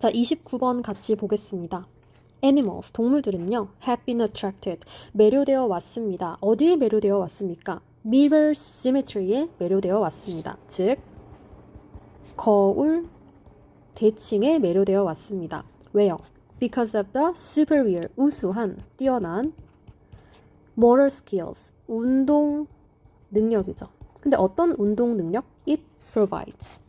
자, 29번 같이 보겠습니다. Animals, 동물들은요, have been attracted, 매료되어 왔습니다. 어디에 매료되어 왔습니까? Mirror symmetry에 매료되어 왔습니다. 즉, 거울 대칭에 매료되어 왔습니다. 왜요? Because of the superior, 우수한, 뛰어난 motor skills, 운동 능력이죠. 근데 어떤 운동 능력? It provides.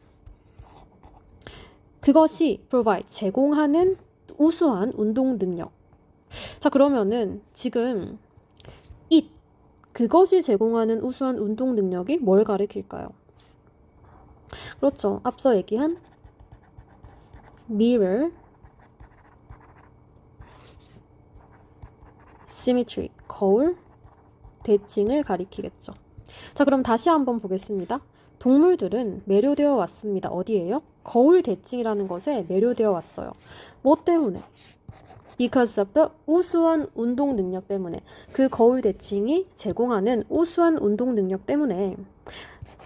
그것이 provide, 제공하는 우수한 운동 능력. 자, 그러면은 지금 it, 그것이 제공하는 우수한 운동 능력이 뭘 가리킬까요? 그렇죠. 앞서 얘기한 mirror, symmetry, 거울, 대칭을 가리키겠죠. 자, 그럼 다시 한번 보겠습니다. 동물들은 매료되어 왔습니다. 어디에요? 거울 대칭이라는 것에 매료되어 왔어요. 뭐 때문에? Because of the 우수한 운동 능력 때문에 그 거울 대칭이 제공하는 우수한 운동 능력 때문에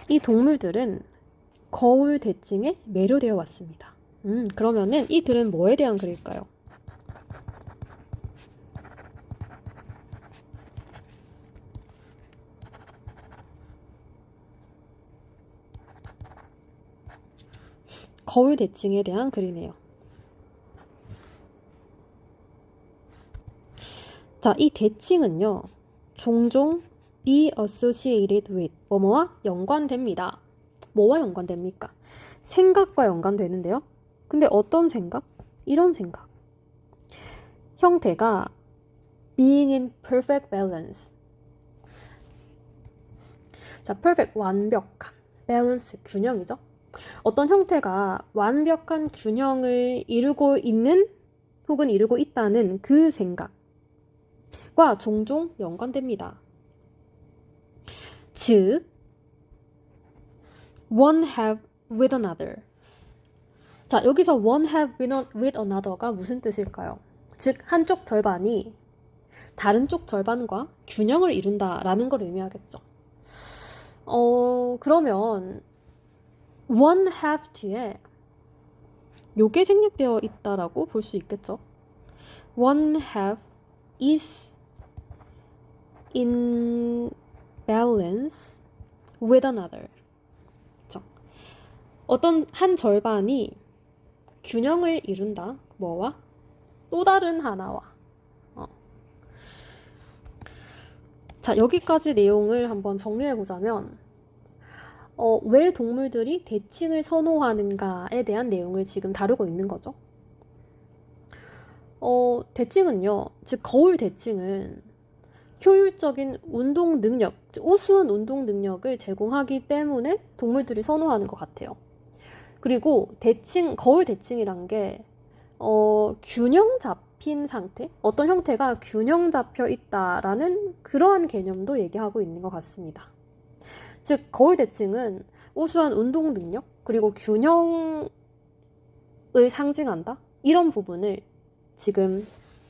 이 동물들은 거울 대칭에 매료되어 왔습니다. 음, 그러면은 이 글은 뭐에 대한 글일까요? 거울 대칭에 대한 글이네요. 자, 이 대칭은요, 종종 be associated with 뭐뭐와 연관됩니다. 뭐와 연관됩니까? 생각과 연관되는데요. 근데 어떤 생각? 이런 생각. 형태가 being in perfect balance. 자, perfect 완벽한 balance 균형이죠. 어떤 형태가 완벽한 균형을 이루고 있는 혹은 이루고 있다는 그 생각과 종종 연관됩니다. 즉, one have with another. 자, 여기서 one have with another가 무슨 뜻일까요? 즉, 한쪽 절반이 다른 쪽 절반과 균형을 이룬다라는 걸 의미하겠죠. 어, 그러면 one half 뒤에 요게 생략되어 있다라고 볼 수 있겠죠. one half is in balance with another. 그쵸? 어떤 한 절반이 균형을 이룬다. 뭐와? 또 다른 하나와. 어. 자, 여기까지 내용을 한번 정리해 보자면 어, 왜 동물들이 대칭을 선호하는가에 대한 내용을 지금 다루고 있는 거죠. 어, 대칭은요, 즉, 거울 대칭은 효율적인 운동 능력, 우수한 운동 능력을 제공하기 때문에 동물들이 선호하는 것 같아요. 그리고 대칭, 거울 대칭이란 게, 어, 균형 잡힌 상태? 어떤 형태가 균형 잡혀 있다라는 그러한 개념도 얘기하고 있는 것 같습니다. 즉 거울 대칭은 우수한 운동 능력 그리고 균형을 상징한다 이런 부분을 지금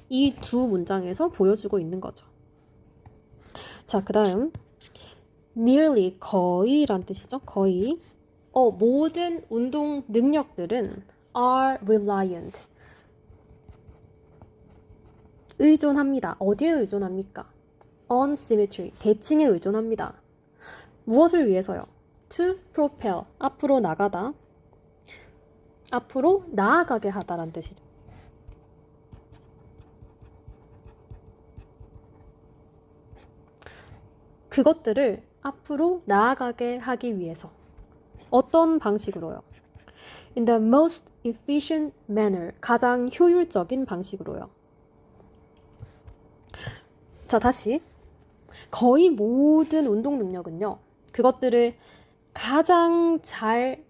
이 두 문장에서 보여주고 있는 거죠. 자, 그 다음 nearly 거의란 뜻이죠. 거의 어, 모든 운동 능력들은 are reliant 의존합니다. 어디에 의존합니까? on symmetry 대칭에 의존합니다. 무엇을 위해서요? to propel 앞으로 나가다 앞으로 나아가게 하다란 뜻이죠. 그것들을 앞으로 나아가게 하기 위해서 어떤 방식으로요? In the most efficient manner 가장 효율적인 방식으로요. 자 다시 거의 모든 운동 능력은요 그것들을 가장 잘,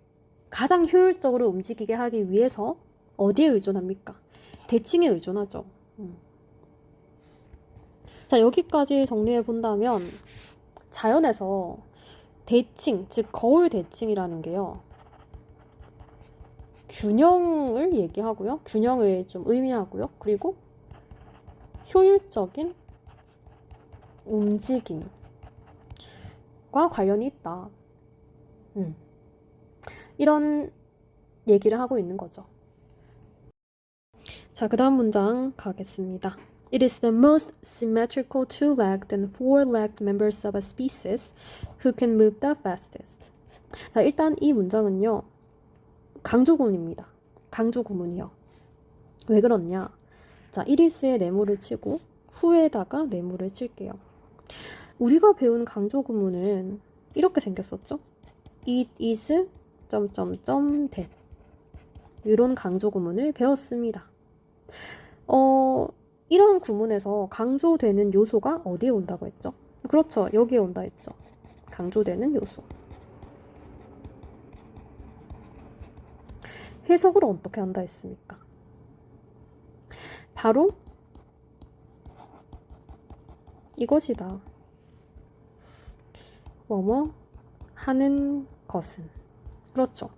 가장 효율적으로 움직이게 하기 위해서 어디에 의존합니까? 대칭에 의존하죠. 음. 자, 여기까지 정리해 본다면 자연에서 대칭, 즉 거울 대칭이라는 게요. 균형을 얘기하고요. 균형을 좀 의미하고요. 그리고 효율적인 움직임, 과 관련이 있다. 음. 이런 얘기를 하고 있는 거죠. 자, 그 다음 문장 가겠습니다. It is the most symmetrical two-legged and four-legged members of a species who can move the fastest. 자, 일단 이 문장은요. 강조구문입니다. 강조구문이요. 왜 그렇냐? 자, 이리스에 네모를 치고 후에다가 네모를 칠게요. 우리가 배운 강조 구문은 이렇게 생겼었죠? It is 점점점 that 이런 강조 구문을 배웠습니다. 어, 이런 구문에서 강조되는 요소가 어디에 온다고 했죠? 그렇죠. 여기에 온다 했죠. 강조되는 요소. 해석을 어떻게 한다 했습니까? 바로 이것이다. 뭐뭐 하는 것은. 그렇죠.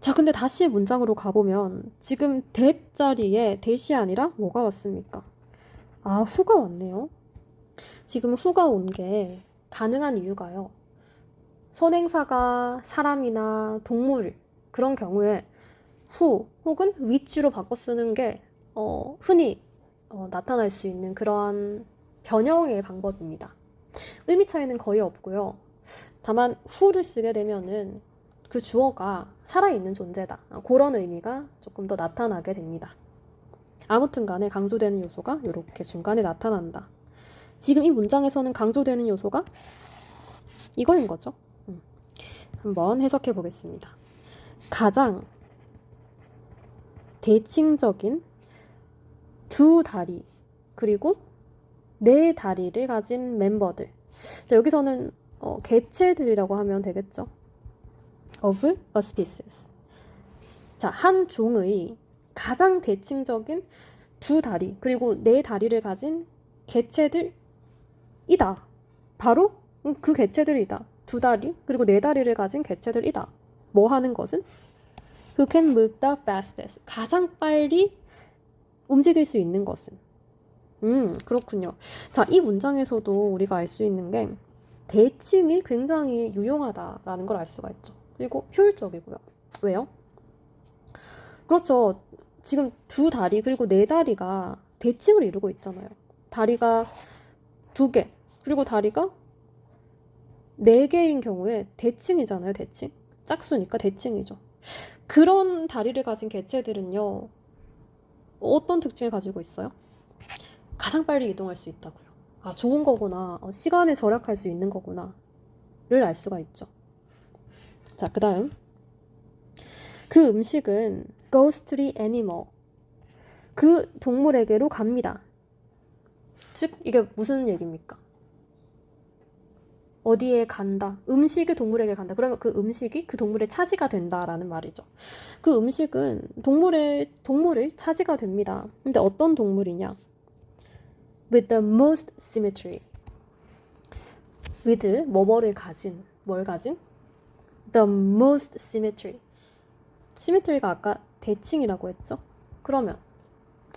자, 근데 다시 문장으로 가보면 지금 that 자리에 that이 아니라 뭐가 왔습니까? 아, 후가 왔네요. 지금 후가 온 게 가능한 이유가요. 선행사가 사람이나 동물 그런 경우에 후 혹은 which로 바꿔 쓰는 게 어, 흔히 어, 나타날 수 있는 그러한 변형의 방법입니다. 의미 차이는 거의 없고요. 다만 who를 쓰게 되면은 그 주어가 살아있는 존재다. 그런 의미가 조금 더 나타나게 됩니다. 아무튼 간에 강조되는 요소가 이렇게 중간에 나타난다. 지금 이 문장에서는 강조되는 요소가 이거인 거죠. 음. 한번 해석해 보겠습니다. 가장 대칭적인 두 다리 그리고 네 다리를 가진 멤버들. 자, 여기서는 어, 개체들이라고 하면 되겠죠. of a species. 자, 한 종의 가장 대칭적인 두 다리 그리고 네 다리를 가진 개체들이다. 바로 음, 그 개체들이다. 두 다리 그리고 네 다리를 가진 개체들이다. 뭐 하는 것은 who can move the fastest. 가장 빨리 움직일 수 있는 것은. 음, 그렇군요. 자, 이 문장에서도 우리가 알 수 있는 게 대칭이 굉장히 유용하다라는 걸 알 수가 있죠. 그리고 효율적이고요. 왜요? 그렇죠. 지금 두 다리 그리고 네 다리가 대칭을 이루고 있잖아요. 다리가 두 개, 그리고 다리가 네 개인 경우에 대칭이잖아요. 대칭. 짝수니까 대칭이죠. 그런 다리를 가진 개체들은요. 어떤 특징을 가지고 있어요? 가장 빨리 이동할 수 있다고요. 아, 좋은 거구나. 어, 시간을 절약할 수 있는 거구나. 를 알 수가 있죠. 자, 그 다음. 그 음식은 the animal. 그 동물에게로 갑니다. 즉, 이게 무슨 얘기입니까? 어디에 간다. 음식이 동물에게 간다. 그러면 그 음식이 그 동물의 차지가 된다라는 말이죠. 그 음식은 동물의, 동물의 차지가 됩니다. 근데 어떤 동물이냐? With the most symmetry. with 뭐뭐를 가진, 뭘 가진? The most symmetry. 시메트리가 아까 대칭이라고 했죠? 그러면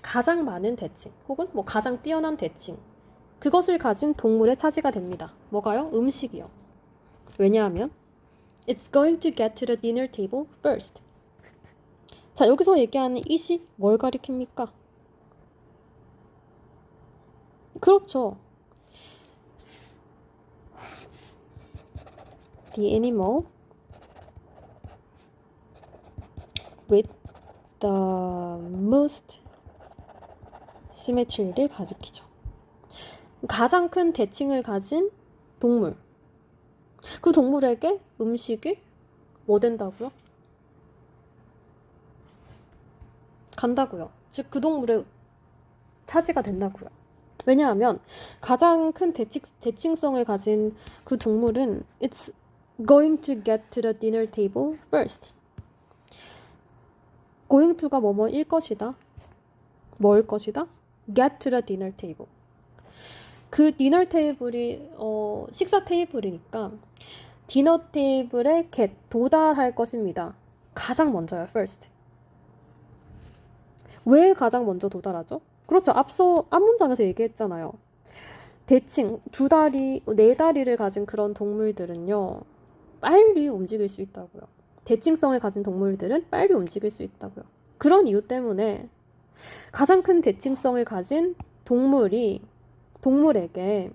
가장 많은 대칭 혹은 뭐 가장 뛰어난 대칭 그것을 가진 동물의 차지가 됩니다. 뭐가요? 음식이요. 왜냐하면 It's going to get to the dinner table first. 자, 여기서 얘기하는 it이 뭘 가리킵니까? 그렇죠. The animal with the most symmetry를 가리키죠. 가장 큰 대칭을 가진 동물. 그 동물에게 음식이 뭐 된다고요? 간다고요. 즉 그 동물의 차지가 된다고요. 왜냐하면 가장 큰 대칭, 대칭성을 가진 그 동물은 it's going to get to the dinner table first. going to가 뭐뭐일 것이다. 뭐일 것이다? get to the dinner table. 그 디너 테이블이 어, 식사 테이블이니까 디너 테이블에 get 도달할 것입니다. 가장 먼저요, first. 왜 가장 먼저 도달하죠? 그렇죠. 앞서 앞 문장에서 얘기했잖아요. 대칭 두 다리, 네 다리를 가진 그런 동물들은요. 빨리 움직일 수 있다고요. 대칭성을 가진 동물들은 빨리 움직일 수 있다고요. 그런 이유 때문에 가장 큰 대칭성을 가진 동물이 동물에게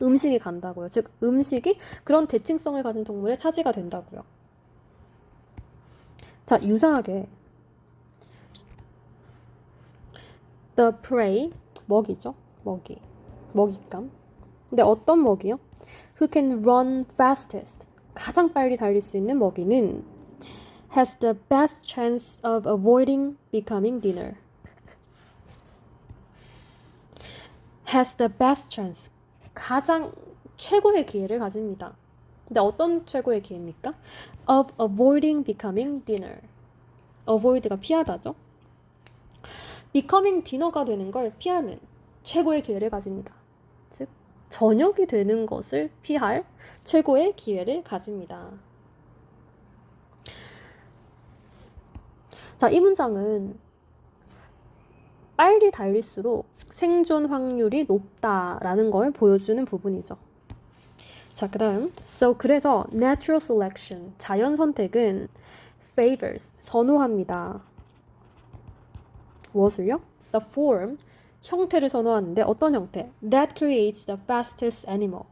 음식이 간다고요. 즉, 음식이 그런 대칭성을 가진 동물의 차지가 된다고요. 자, 유사하게 the prey 먹이죠. 먹이. 먹잇감. 근데 어떤 먹이요? Who can run fastest? 가장 빨리 달릴 수 있는 먹이는 has the best chance of avoiding becoming dinner. has the best chance. 가장 최고의 기회를 가집니다. 근데 어떤 최고의 기회입니까? of avoiding becoming dinner. avoid가 피하다죠. Becoming dinner가 되는 걸 피하는 최고의 기회를 가집니다. 즉, 저녁이 되는 것을 피할 최고의 기회를 가집니다. 자, 이 문장은 빨리 달릴수록 생존 확률이 높다라는 걸 보여주는 부분이죠. 자, 그 다음. So, 그래서 natural selection, 자연 선택은 favors, 선호합니다. 무엇을요? The form, 형태를 선호하는데 어떤 형태? That creates the fastest animal.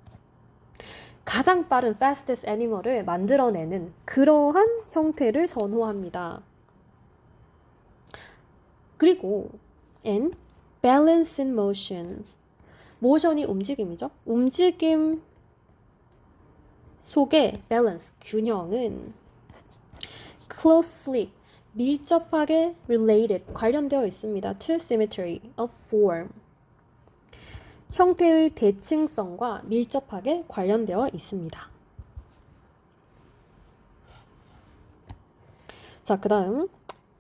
가장 빠른 fastest animal을 만들어내는 그러한 형태를 선호합니다. 그리고 and balance in motion. 모션이 움직임이죠. 움직임 속의 balance, 균형은 closely, 밀접하게 related, 관련되어 있습니다. to symmetry of form. 형태의 대칭성과 밀접하게 관련되어 있습니다. 자, 그 다음.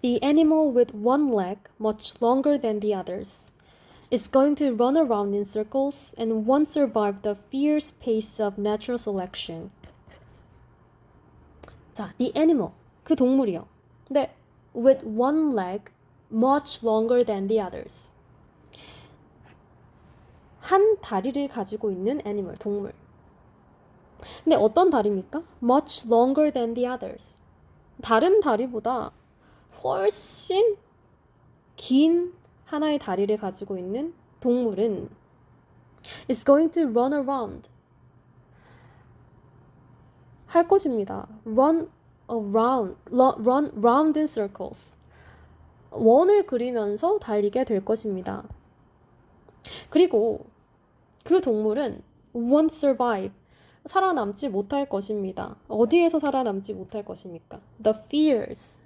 The animal with one leg much longer than the others is going to run around in circles and won't survive the fierce pace of natural selection. 자, the animal. 그 동물이요. 근데 with one leg much longer than the others. 한 다리를 가지고 있는 animal, 동물. 근데 어떤 다리입니까? much longer than the others. 다른 다리보다 훨씬 긴 하나의 다리를 가지고 있는 동물은 is going to run around 할 것입니다. run around, run round in circles. 원을 그리면서 달리게 될 것입니다. 그리고 그 동물은 won't survive. 살아남지 못할 것입니다. 어디에서 살아남지 못할 것입니까? The fierce.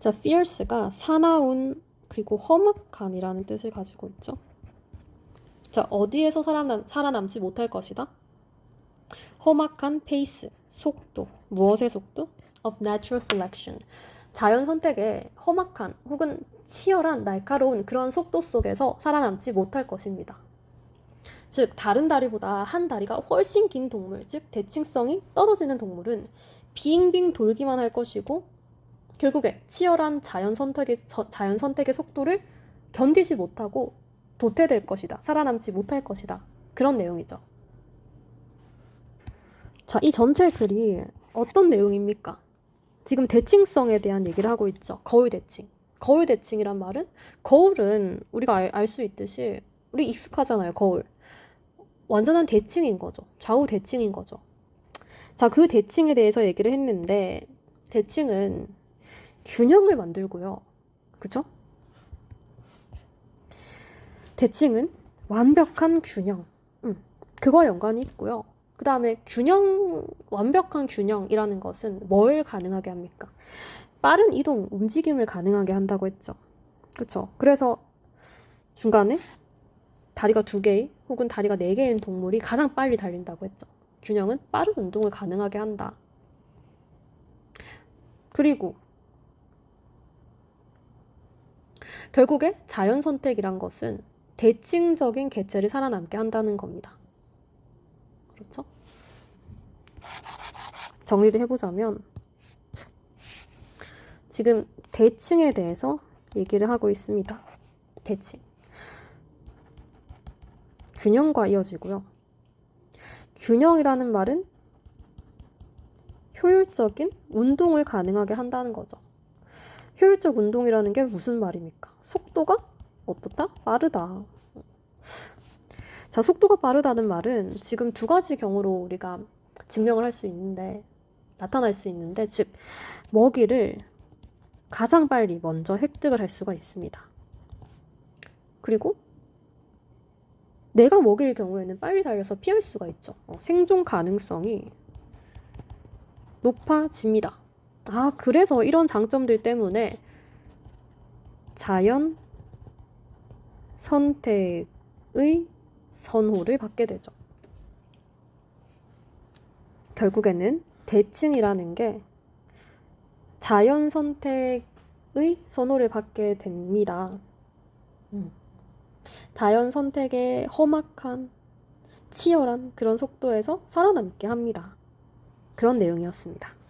자, fierce가 사나운 그리고 험악한이라는 뜻을 가지고 있죠. 자, 어디에서 살아남, 살아남지 못할 것이다? 험악한 페이스, 속도, 무엇의 속도? of natural selection. 자연 선택의 험악한 혹은 치열한 날카로운 그런 속도 속에서 살아남지 못할 것입니다. 즉, 다른 다리보다 한 다리가 훨씬 긴 동물, 즉, 대칭성이 떨어지는 동물은 빙빙 돌기만 할 것이고, 결국에 치열한 자연 선택의, 자연 선택의 속도를 견디지 못하고 도태될 것이다. 살아남지 못할 것이다. 그런 내용이죠. 자, 이 전체 글이 어떤 내용입니까? 지금 대칭성에 대한 얘기를 하고 있죠. 거울 대칭. 거울 대칭이란 말은 거울은 우리가 알 수 있듯이 우리 익숙하잖아요. 거울. 완전한 대칭인 거죠. 좌우 대칭인 거죠. 자, 그 대칭에 대해서 얘기를 했는데 대칭은 균형을 만들고요. 그죠? 대칭은 완벽한 균형. 음, 그거 연관이 있고요. 그 다음에 균형, 완벽한 균형이라는 것은 뭘 가능하게 합니까? 빠른 이동, 움직임을 가능하게 한다고 했죠. 그쵸? 그래서 중간에 다리가 두 개의 혹은 다리가 네 개인 동물이 가장 빨리 달린다고 했죠. 균형은 빠른 운동을 가능하게 한다. 그리고 결국에 자연 선택이란 것은 대칭적인 개체를 살아남게 한다는 겁니다. 그렇죠? 정리를 해보자면 지금 대칭에 대해서 얘기를 하고 있습니다. 대칭. 균형과 이어지고요. 균형이라는 말은 효율적인 운동을 가능하게 한다는 거죠. 효율적 운동이라는 게 무슨 말입니까? 속도가 어떻다? 빠르다. 자, 속도가 빠르다는 말은 지금 두 가지 경우로 우리가 증명을 할 수 있는데, 나타날 수 있는데, 즉, 먹이를 가장 빨리 먼저 획득을 할 수가 있습니다. 그리고 내가 먹일 경우에는 빨리 달려서 피할 수가 있죠. 어, 생존 가능성이 높아집니다. 아, 그래서 이런 장점들 때문에 자연 선택의 선호를 받게 되죠. 결국에는 대칭이라는 게 자연 선택의 선호를 받게 됩니다. 음. 자연 선택의 험악한, 치열한 그런 속도에서 살아남게 합니다. 그런 내용이었습니다.